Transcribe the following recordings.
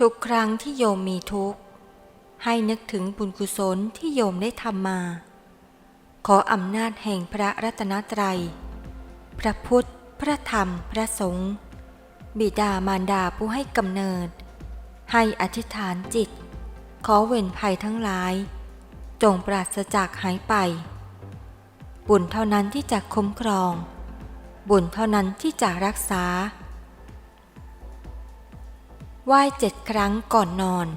ทุกครั้งที่โยมมีทุกข์ ให้นึกถึงบุญกุศลที่โยมได้ทำมา ขออำนาจแห่งพระรัตนตรัย พระพุทธ พระธรรม พระสงฆ์บิดามารดาผู้ให้กำเนิด ให้อธิษฐานจิต ขอเว้นภัยทั้งหลาย จงปราศจากหายไป บุญเท่านั้นที่จะคุ้มครอง บุญเท่านั้นที่จะรักษา ไหว้เจ็ดครั้งก่อนนอน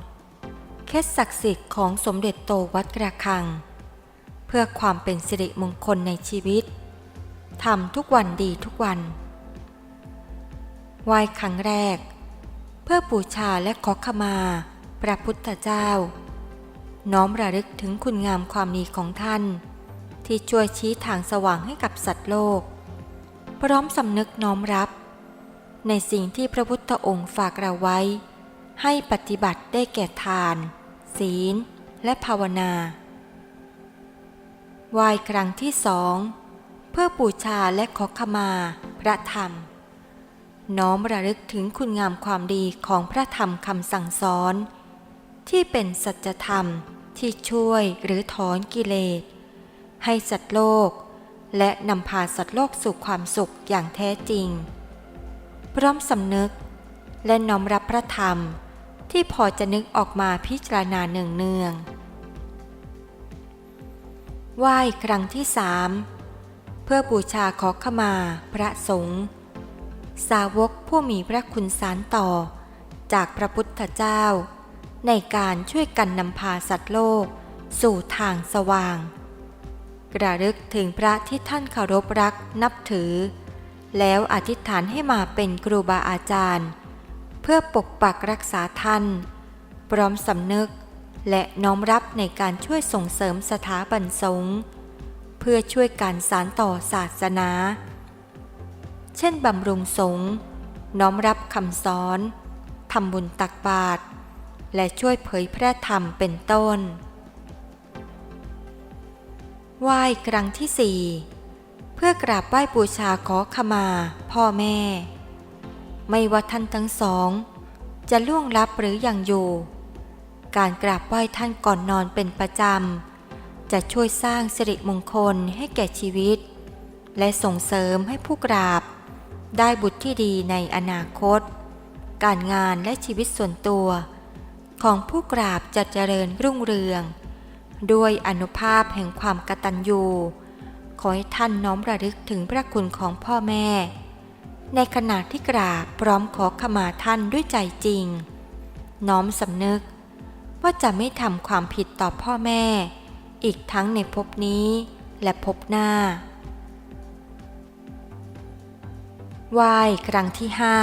เคล็ดศักดิ์สิทธิ์ของสมเด็จโตวัดกระคัง เพื่อความเป็นสิริมงคลในชีวิตทำทุกวันดีทุกวันไหว้ครั้งแรก เพื่อบูชาและขอขมา พระพุทธเจ้า น้อมระลึกถึงคุณงามความดีของท่าน ที่ช่วยชี้ทางสว่างให้กับสัตว์โลก พร้อมสำนึกน้อมรับ ในสิ่งที่พระพุทธองค์ฝากเราไว้ ให้ปฏิบัติได้แก่ทาน ศีล และภาวนาไหว้ครั้งที่สอง เพื่อบูชาและขอขมา พระธรรม น้อมระลึกถึงคุณงามความดีของพระธรรมคำสั่งสอน ที่เป็นสัจธรรมที่ช่วยหรือถอนกิเลส ให้สัตว์โลก และนำพาสัตว์โลกสู่ความสุขอย่างแท้จริง พร้อมสำนึก และน้อมรับพระธรรมที่พอจะนึกออกมาพิจารณาเนืองเนืองๆไหว้ครั้งที่สามเพื่อบูชาขอขมาพระสงฆ์สาวกผู้มีพระคุณสารต่อ จากพระพุทธเจ้า ในการช่วยกันนำพาสัตว์โลก สู่ทางสว่าง กระลึกถึงพระที่ท่านเคารพรักนับถือ แล้วอธิษฐานให้มาเป็นครูบาอาจารย์ เพื่อปกปักรักษาท่าน พร้อมสำนึกและน้อมรับในการช่วยส่งเสริมสถาบันสงฆ์เพื่อช่วยการสารต่อศาสนา เช่นบำรุงสงฆ์น้อมรับคำสอนทำบุญตักบาตรและช่วยเผยแพร่ธรรมเป็นต้น ไหว้ครั้งที่สี่ เพื่อกราบไหว้บูชาขอขมา พ่อแม่ ไม่ว่าท่านทั้งสอง จะล่วงลับหรือยังอยู่ การกราบไหว้ท่านก่อนนอนเป็นประจำ จะช่วยสร้างสิริมงคลให้แก่ชีวิต และส่งเสริมให้ผู้กราบ ได้บุตรที่ดีในอนาคต การงานและชีวิตส่วนตัว ของผู้กราบจะเจริญรุ่งเรือง ด้วยอนุภาพแห่งความกตัญญู ขอให้ท่านน้อมระลึกถึงพระคุณของพ่อแม่ ในขณะที่กราบพร้อมขอขมาท่านด้วยใจจริง น้อมสำนึก ว่าจะไม่ทำความผิดต่อพ่อแม่ อีกทั้งในภพนี้และภพหน้าไหว้ครั้งที่ห้า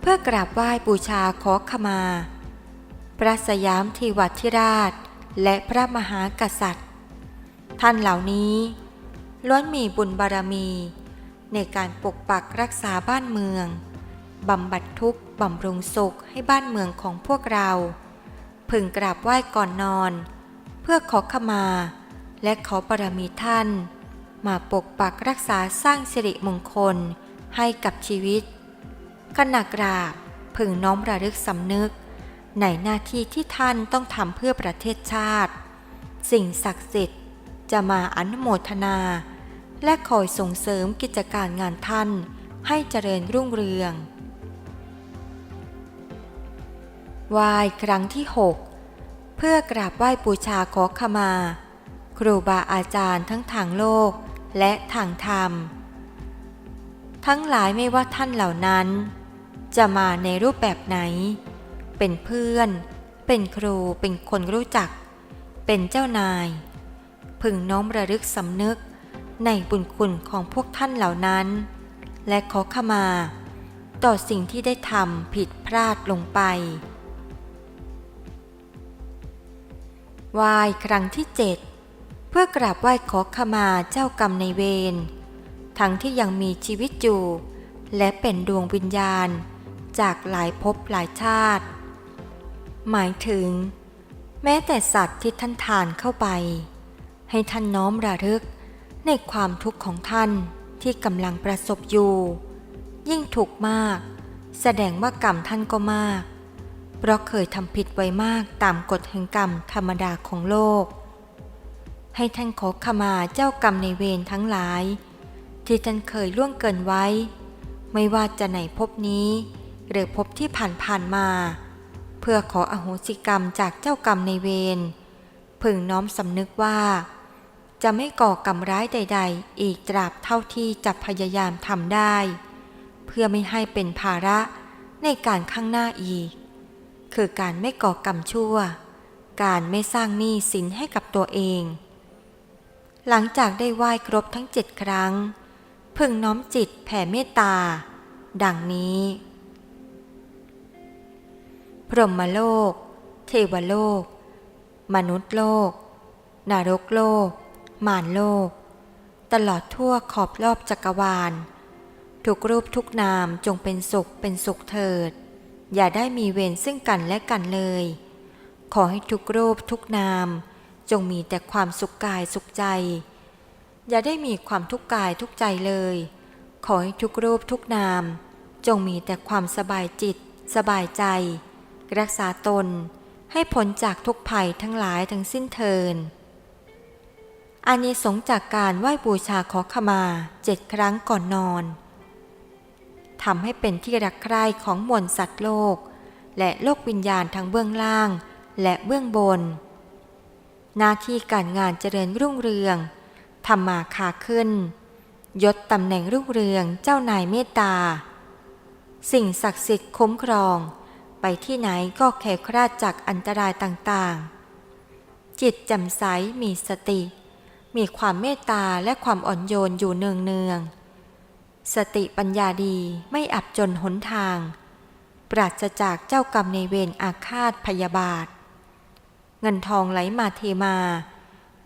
เพื่อกราบไหว้บูชาขอขมา พระสยามทีวัทิราช และพระมหากษัตริย์ ท่านเหล่านี้ ล้วนมีบุญบารมี ในการปกปักรักษาบ้านเมือง บำบัดทุกข์บำรุงสุขให้บ้านเมืองของพวกเรา พึงกราบไหว้ก่อนนอน เพื่อขอขมา และขอบารมีท่าน มาปกปักรักษาสร้างสิริมงคลให้กับชีวิตขณะกราบพึงน้อมระลึกสำนึก ในหน้าที่ที่ท่านต้องทำเพื่อประเทศชาติ สิ่งศักดิ์สิทธิ์จะมาอนุโมทนา และคอยส่งเสริมกิจการงานท่านให้เจริญรุ่งเรืองไหวครั้งที่ 6 เพื่อกราบไหว้บูชาขอขมา ครูบาอาจารย์ทั้งทางโลกและทางธรรม ทั้งหลายไม่ว่าท่านเหล่านั้น จะมาในรูปแบบไหน เป็นเพื่อน เป็นครูเป็นคนรู้จัก เป็นเจ้านาย พึงน้อมระลึกสำนึก ในบุญคุณของพวกท่านเหล่านั้น และขอขมา ต่อสิ่งที่ได้ทำผิดพลาดลงไปไหว้ครั้งที่เจ็ดเพื่อกราบไหว้ขอขมาเจ้ากรรมในเวรทั้งที่ยังมีชีวิตอยู่ และเป็นดวงวิญญาณ จากหลายภพหลายชาติ หมายถึง แม้แต่สัตว์ที่ท่านทานเข้าไป ให้ท่านน้อมระลึก ในความทุกข์ของท่านที่กำลังประสบอยู่ ยิ่งถูกข์มาก แสดงว่ากรรมท่านก็มาก เพราะเคยทำผิดไว้มากตามกฎแห่งกรรมธรรมดาของโลก ให้ท่านขอขมาเจ้ากรรมในเวรทั้งหลาย ที่ท่านเคยล่วงเกินไว้ ไม่ว่าจะในภพนี้ หรือภพที่ผ่านๆมา เพื่อขออโหสิกรรมจากเจ้ากรรมในเวรพึงน้อมสำนึกว่า จะไม่ก่อกรรมร้ายใด ๆ อีกตราบเท่าที่จะพยายามทำได้ เพื่อไม่ให้เป็นภาระในการข้างหน้าอีก คือการไม่ก่อกรรมชั่ว การไม่สร้างหนี้สินให้กับตัวเอง หลังจากได้ไหว้ครบทั้งเจ็ดครั้ง พึงน้อมจิตแผ่เมตตา ดังนี้ พรหมโลก เทวโลก มนุษย์โลก นรกโลก มารโลก ตลอดทั่วขอบรอบจักรวาล ทุกรูปทุกนามจงเป็นสุขเป็นสุขเถิด อย่าได้มีเวรซึ่งกันและกันเลย ขอให้ทุกรูปทุกนาม จงมีแต่ความสุขกายสุขใจ อย่าได้มีความทุกข์กายทุกใจเลย ขอให้ทุกรูปทุกนาม จงมีแต่ความสบายจิต สบายใจ รักษาตนให้พ้นจากทุกภัยทั้งหลายทั้งสิ้นเทิน อานิสงส์จากการไหว้บูชาขอขมาเจ็ดครั้งก่อนนอนทำให้เป็นที่รักใคร่ของมวลสัตว์โลก และโลกวิญญาณทั้งเบื้องล่าง และเบื้องบน หน้าที่การงานเจริญรุ่งเรืองทำมาคาขึ้น ยศตำแหน่งรุ่งเรืองเจ้านายเมตตา สิ่งศักดิ์สิทธิ์คุ้มครอง ไปที่ไหนก็แคล้วคลาดจากอันตรายต่างๆ จิตแจ่มใสมีสติ มีความเมตตาและความอ่อนโยนอยู่เนืองเนือง สติปัญญาดีไม่อับจนหนทาง ปราศจากเจ้ากรรมในเวรอาฆาตพยาบาท เงินทองไหลมาเทมา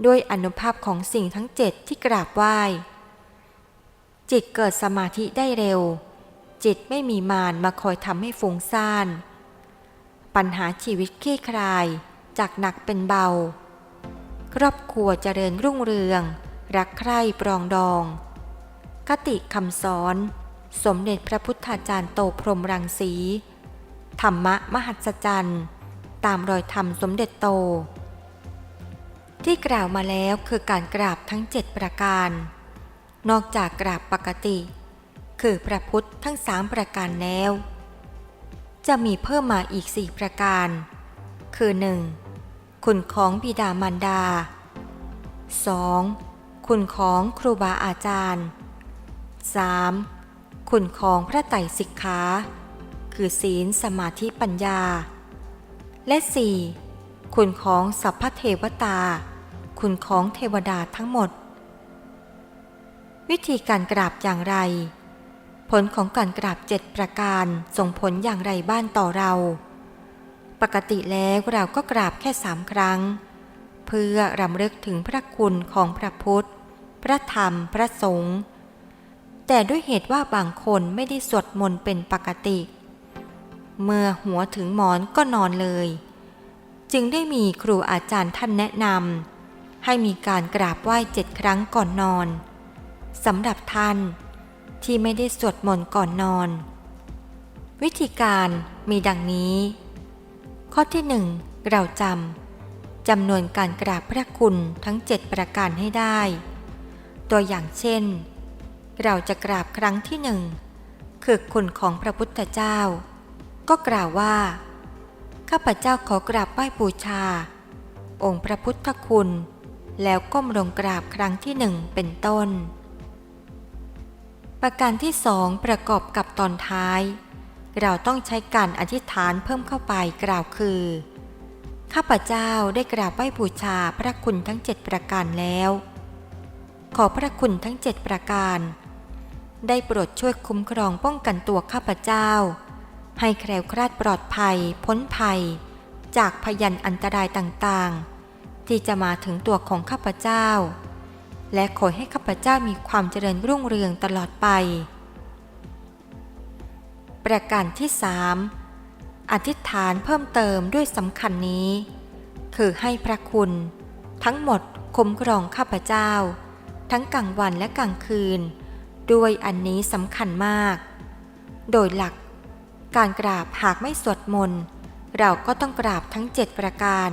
ด้วยอนุภาพของสิ่งทั้งเจ็ดที่กราบไหว้ จิตเกิดสมาธิได้เร็ว จิตไม่มีมารมาคอยทำให้ฟุ้งซ่าน ปัญหาชีวิตคลี่คลาย จากหนักเป็นเบา ครอบครัวเจริญรุ่งเรือง รักใคร่ปรองดอง คติคำสอน สมเด็จพระพุทธาจารย์โตพรหมรังสี ธรรมะมหัศจรรย์ ตามรอยธรรมสมเด็จโต ที่กล่าวมาแล้วคือการกราบทั้งเจ็ดประการ นอกจากกราบปกติ คือพระพุทธทั้งสามประการแล้ว จะมีเพิ่มมาอีกสี่ประการ คือหนึ่ง คุณของบิดามารดา 2. คุณของครูบาอาจารย์ 3. คุณของพระไตรสิกขา คือศีลสมาธิปัญญา และ 4. คุณของสัพพเทวตา คุณของเทวดาทั้งหมด วิธีการกราบอย่างไร ผลของการกราบเจ็ดประการส่งผลอย่างไรบ้านต่อเรา ปกติแล้วเราก็กราบแค่สามครั้ง เพื่อรำลึกถึงพระคุณของพระพุทธ พระธรรม พระสงฆ์แต่ด้วยเหตุว่าบางคนไม่ได้สวดมนต์เป็นปกติ เมื่อหัวถึงหมอนก็นอนเลย จึงได้มีครูอาจารย์ท่านแนะนำให้มีการกราบไหว้เจ็ดครั้งก่อนนอนสำหรับท่านที่ไม่ได้สวดมนต์ก่อนนอน วิธีการมีดังนี้ ข้อที่หนึ่งเราจำจำนวนการกราบพระคุณทั้งเจ็ดประการให้ได้ ตัวอย่างเช่น เราจะกราบครั้งที่หนึ่งคือคุณของพระพุทธเจ้า ก็กล่าวว่า ข้าพเจ้าขอกราบไหว้บูชา องค์พระพุทธคุณ แล้วก้มลงกราบครั้งที่หนึ่งเป็นต้น ประการที่สองประกอบกับตอนท้าย เราต้องใช้การอธิษฐานเพิ่มเข้าไปกล่าวคือ ข้าพเจ้าได้กราบไหว้บูชาพระคุณทั้งเจ็ดประการแล้ว ขอพระคุณทั้งเจ็ดประการ ได้โปรดช่วยคุ้มครองป้องกันตัวข้าพเจ้า ให้แคล้วคลาดปลอดภัย พ้นภัย จากพยันอันตรายต่างๆ ที่จะมาถึงตัวของข้าพเจ้า และขอให้ข้าพเจ้ามีความเจริญรุ่งเรืองตลอดไป ประการที่สามอธิษฐานเพิ่มเติมด้วยสำคัญนี้ คือให้พระคุณ ทั้งหมดคุ้มครองข้าพเจ้า ทั้งกลางวันและกลางคืน ด้วยอันนี้สำคัญมาก โดยหลัก การกราบหากไม่สวดมนต์เราก็ต้องกราบทั้งเจ็ดประการ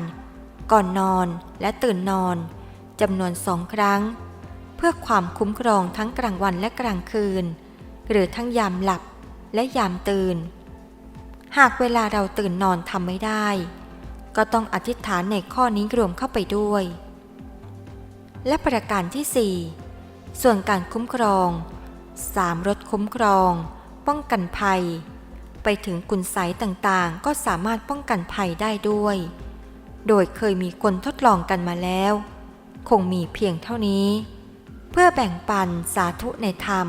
ก่อนนอนและตื่นนอนจำนวนสองครั้ง เพื่อความคุ้มครองทั้งกลางวันและกลางคืน หรือทั้งยามหลับ และยามตื่น หากเวลาเราตื่นนอนทำไม่ได้ ก็ต้องอธิษฐานในข้อนี้รวมเข้าไปด้วย และประการที่ 4 ส่วนการคุ้มครอง3รถคุ้มครอง ป้องกันภัย ไปถึงกุญไสต่างๆ ก็สามารถป้องกันภัยได้ด้วย โดยเคยมีคนทดลองกันมาแล้ว คงมีเพียงเท่านี้ เพื่อแบ่งปันสาธุในธรรม